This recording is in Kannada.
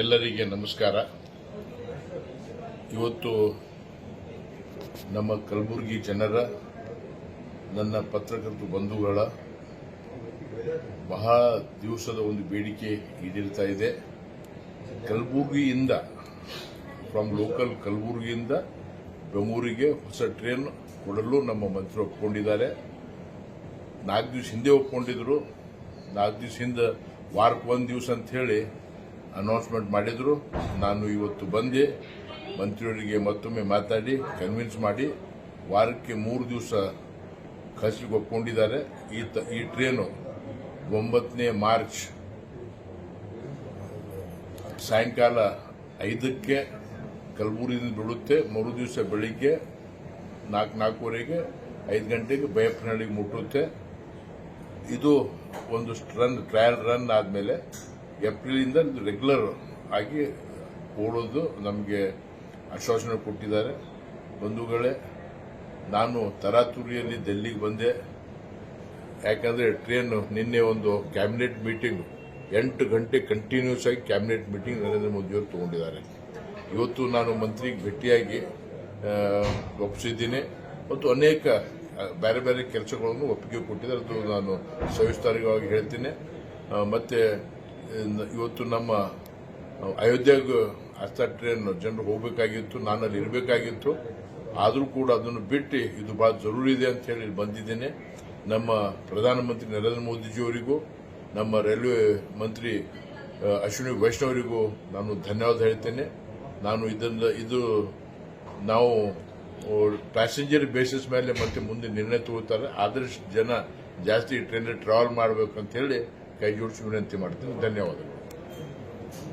ಎಲ್ಲರಿಗೆ ನಮಸ್ಕಾರ. ಇವತ್ತು ನಮ್ಮ ಕಲಬುರಗಿ ಜನರ, ನನ್ನ ಪತ್ರಕರ್ತ ಬಂಧುಗಳ ಬಹಳ ದಿವಸದ ಒಂದು ಬೇಡಿಕೆ ಈಡೇರ್ತಾ ಇದೆ. ಕಲಬುರಗಿಯಿಂದ ಫ್ರಮ್ ಲೋಕಲ್ ಕಲಬುರಗಿಯಿಂದ ಬೆಂಗಳೂರಿಗೆ ಹೊಸ ಟ್ರೈನ್ ಕೊಡಲು ನಮ್ಮ ಮಂತ್ರಿ ಒಪ್ಪಿಕೊಂಡಿದ್ದಾರೆ ನಾಲ್ಕು ದಿವಸ ಹಿಂದೆ ಒಪ್ಪಿಕೊಂಡಿದ್ರು ನಾಲ್ಕು ದಿವಸ ಹಿಂದೆ ವಾರಕ್ಕೆ ಒಂದು ದಿವಸ ಅಂತ ಹೇಳಿ ಅನೌನ್ಸ್ಮೆಂಟ್ ಮಾಡಿದ್ರು. ನಾನು ಇವತ್ತು ಬಂದೆ. ಮಂತ್ರಿಯವರಿಗೆ ಮತ್ತೊಮ್ಮೆ ಮಾತಾಡಿ ಕನ್ವಿನ್ಸ್ ಮಾಡಿ. ವಾರಕ್ಕೆ ಮೂರು ದಿವಸ ಕಳಿಸ್ಲಿಕ್ಕೆ ಒಪ್ಕೊಂಡಿದ್ದಾರೆ. ಈ ತ- ಈ ಟ್ರೇನು ಒಂಬತ್ತನೇ ಮಾರ್ಚ್ ಸಾಯಂಕಾಲ ಐದಕ್ಕೆ ಕಲಬುರಗಿಯಿಂದ ಬಿಡುತ್ತೆ ಮರು ದಿವಸ ಬೆಳಿಗ್ಗೆ ನಾಲ್ಕು, ನಾಲ್ಕೂವರೆಗೆ ಐದು ಗಂಟೆಗೆ ಬಯಪ್ಪನಹಳ್ಳಿಗೆ ಮುಟ್ಟುತ್ತೆ. ಇದು ಒಂದು ರನ್, ಟ್ರಯಲ್ ರನ್ ಆದಮೇಲೆ ಏಪ್ರಿಲಿಂದ ರೆಗ್ಯುಲರ್ ಆಗಿ ಓಡೋದು ನಮಗೆ ಆಶ್ವಾಸನೆ ಕೊಟ್ಟಿದ್ದಾರೆ. ಬಂಧುಗಳೇ, ನಾನು ತರಾತುರಿಯಲ್ಲಿ ದೆಲ್ಲಿಗೆ ಬಂದೆ. ಯಾಕಂದ್ರೆ ಟ್ರೇನ್ ನಿನ್ನೆ ಒಂದು ಕ್ಯಾಬಿನೆಟ್ ಮೀಟಿಂಗ್ ಎಂಟು ಗಂಟೆ ಕಂಟಿನ್ಯೂಸ್ ಆಗಿ ಕ್ಯಾಬಿನೆಟ್ ಮೀಟಿಂಗ್ ನರೇಂದ್ರ ಮೋದಿಯವರು ತಗೊಂಡಿದ್ದಾರೆ. ಇವತ್ತು ನಾನು ಮಂತ್ರಿಗೆ ಭೇಟಿಯಾಗಿ ಒಪ್ಪಿಸಿದ್ದೀನಿ ಮತ್ತು ಅನೇಕ ಬೇರೆ ಬೇರೆ ಕೆಲಸಗಳನ್ನು ಒಪ್ಪಿಗೆ ಕೊಟ್ಟಿದ್ದಾರೆ. ಅದು ನಾನು ಸವಿಸ್ತಾರವಾಗಿ ಹೇಳ್ತೀನಿ. ಮತ್ತು ಇವತ್ತು ನಮ್ಮ ಅಯೋಧ್ಯೆಗೆ ಅಸ್ತ ಟ್ರೇನ್ ಜನರು ಹೋಗಬೇಕಾಗಿತ್ತು ನಾನು ಅಲ್ಲಿ ಇರಬೇಕಾಗಿತ್ತು. ಆದರೂ ಕೂಡ ಅದನ್ನು ಬಿಟ್ಟು ಇದು ಬಹಳ ಜರೂರಿ ಇದೆ ಅಂತ ಹೇಳಿ ಬಂದಿದ್ದೇನೆ. ನಮ್ಮ ಪ್ರಧಾನಮಂತ್ರಿ ನರೇಂದ್ರ ಮೋದಿಜಿಯವರಿಗೂ, ನಮ್ಮ ರೈಲ್ವೆ ಮಂತ್ರಿ ಅಶ್ವಿನಿ ವೈಷ್ಣವರಿಗೂ ನಾನು ಧನ್ಯವಾದ ಹೇಳ್ತೇನೆ. ನಾನು ಇದರಿಂದ, ಇದು ನಾವು ಪ್ಯಾಸೆಂಜರ್ ಬೇಸಿಸ್ ಮೇಲೆ ಮತ್ತೆ ಮುಂದೆ ನಿರ್ಣಯ ತಗೋತಾರೆ. ಆದಷ್ಟು ಜನ ಜಾಸ್ತಿ ಟ್ರೈನಲ್ಲಿ ಟ್ರಾವೆಲ್ ಮಾಡಬೇಕು ಹೇಳಿ ಕೈ ಜೋಡಿಸಿ ವಿನಂತಿ ಮಾಡ್ತೀನಿ. ಧನ್ಯವಾದಗಳು.